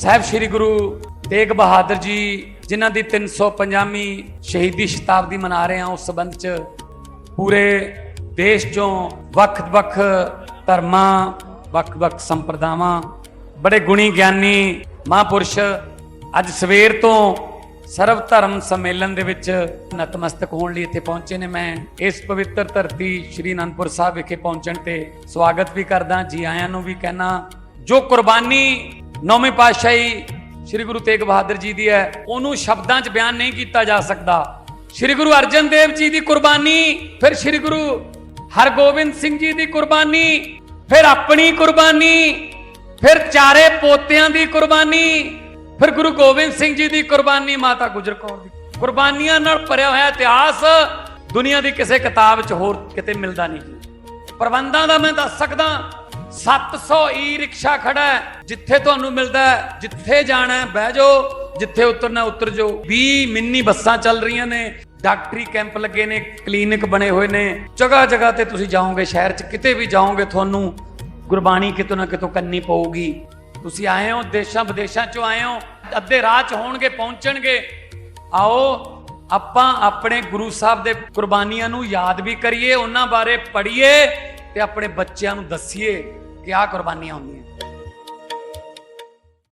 ਸਾਹਿਬ ਸ੍ਰੀ ਗੁਰੂ ਤੇਗ ਬਹਾਦਰ ਜੀ, ਜਿਨ੍ਹਾਂ ਦੀ 350ਵੀਂ ਸ਼ਹੀਦੀ ਸ਼ਤਾਬਦੀ ਮਨਾ ਰਹੇ ਹਾਂ, ਉਸ ਸੰਬੰਧ ਚ ਪੂਰੇ ਦੇਸ਼ ਚੋਂ ਵੱਖ-ਵੱਖ ਧਰਮਾਂ ਵੱਖ-ਵੱਖ ਸੰਪਰਦਾਵਾਂ, ਬੜੇ ਗੁਣੀ ਗਿਆਨੀ ਮਹਾਂਪੁਰਸ਼ ਅੱਜ ਸਵੇਰ ਤੋਂ ਸਰਵ ਧਰਮ ਸੰਮੇਲਨ ਦੇ ਵਿੱਚ ਨਤਮਸਤਕ ਹੋਣ ਲਈ ਇੱਥੇ ਪਹੁੰਚੇ ਨੇ। ਮੈਂ ਇਸ ਪਵਿੱਤਰ ਧਰਤੀ ਸ਼੍ਰੀ ਅਨੰਦਪੁਰ ਸਾਹਿਬ ਵਿਖੇ ਪਹੁੰਚਣ ਤੇ ਸਵਾਗਤ ਵੀ ਕਰਦਾ, ਜੀ ਆਇਆਂ ਨੂੰ ਵੀ ਕਹਿਣਾ, ਜੋ ਕੁਰਬਾਨੀ ਨੌਵੇਂ ਪਾਤਸ਼ਾਹੀ ਸ਼੍ਰੀ ਗੁਰੂ ਤੇਗ ਬਹਾਦਰ ਜੀ ਦੀ ਹੈ। ਉਹਨੂੰ ਸ਼ਬਦਾਂ 'ਚ ਬਿਆਨ ਨਹੀਂ ਕੀਤਾ ਜਾ ਸਕਦਾ। ਸ਼੍ਰੀ ਗੁਰੂ ਅਰਜਨ ਦੇਵ ਜੀ ਦੀ ਕੁਰਬਾਨੀ, ਫਿਰ ਸ਼੍ਰੀ ਗੁਰੂ ਹਰਗੋਬਿੰਦ ਸਿੰਘ ਜੀ ਦੀ ਕੁਰਬਾਨੀ, ਫਿਰ ਆਪਣੀ ਕੁਰਬਾਨੀ, ਫਿਰ ਚਾਰੇ ਪੋਤਿਆਂ ਦੀ ਕੁਰਬਾਨੀ, ਫਿਰ ਗੁਰੂ ਗੋਬਿੰਦ ਸਿੰਘ ਜੀ ਦੀ ਕੁਰਬਾਨੀ ਮਾਤਾ ਗੁਜਰ ਕੌਰ ਦੀ। ਕੁਰਬਾਨੀਆਂ ਨਾਲ ਭਰਿਆ ਹੋਇਆ ਇਤਿਹਾਸ ਦੁਨੀਆ ਦੀ ਕਿਸੇ ਕਿਤਾਬ 'ਚ ਹੋਰ ਕਿਤੇ ਮਿਲਦਾ ਨਹੀਂ। ਪ੍ਰਬੰਧਾਂ ਦਾ ਮੈਂ ਦੱਸ ਸਕਦਾ 700 ਈ ਰਿਕਸ਼ਾ ਖੜਾ ਹੈ। ਜਿੱਥੇ ਤੁਹਾਨੂੰ ਮਿਲਦਾ ਹੈ, ਜਿੱਥੇ ਜਾਣਾ ਹੈ, ਬਹਿ ਜਾਓ। ਜਿੱਥੇ ਉਤਰਨਾ, ਉਤਰ ਜਾਓ। 20 ਮਿੰਨੀ ਬੱਸਾਂ ਚੱਲ ਰਹੀਆਂ ਨੇ। ਡਾਕਟਰੀ ਕੈਂਪ ਲੱਗੇ ਨੇ, ਕਲੀਨਿਕ ਬਣੇ ਹੋਏ ਨੇ। ਜਗ੍ਹਾ ਜਗ੍ਹਾ ਤੇ ਤੁਸੀਂ ਜਾਓਗੇ, ਸ਼ਹਿਰ 'ਚ ਕਿਤੇ ਵੀ ਜਾਓਗੇ, ਤੁਹਾਨੂੰ ਗੁਰਬਾਣੀ ਕਿਤੋਂ ਨਾ ਕਿਤੋਂ ਕੰਨੀ ਪਊਗੀ। ਤੁਸੀਂ ਆਏ ਹੋ ਦੇਸ਼ਾਂ ਵਿਦੇਸ਼ਾਂ 'ਚੋਂ ਆਏ ਹੋ, ਅੱਧੇ ਰਾਹ 'ਚ ਹੋਣਗੇ, ਪਹੁੰਚਣਗੇ। ਆਓ, ਆਪਾਂ ਆਪਣੇ ਗੁਰੂ ਸਾਹਿਬ ਦੇ ਕੁਰਬਾਨੀਆਂ ਨੂੰ ਯਾਦ ਵੀ ਕਰੀਏ, ਉਹਨਾਂ ਬਾਰੇ ਪੜ੍ਹੀਏ। ਤੇ ਆਪਣੇ ਬੱਚਿਆਂ ਨੂੰ ਦੱਸੀਏ ਕਿ ਆਹ ਕੁਰਬਾਨੀਆਂ ਹੁੰਦੀਆਂ।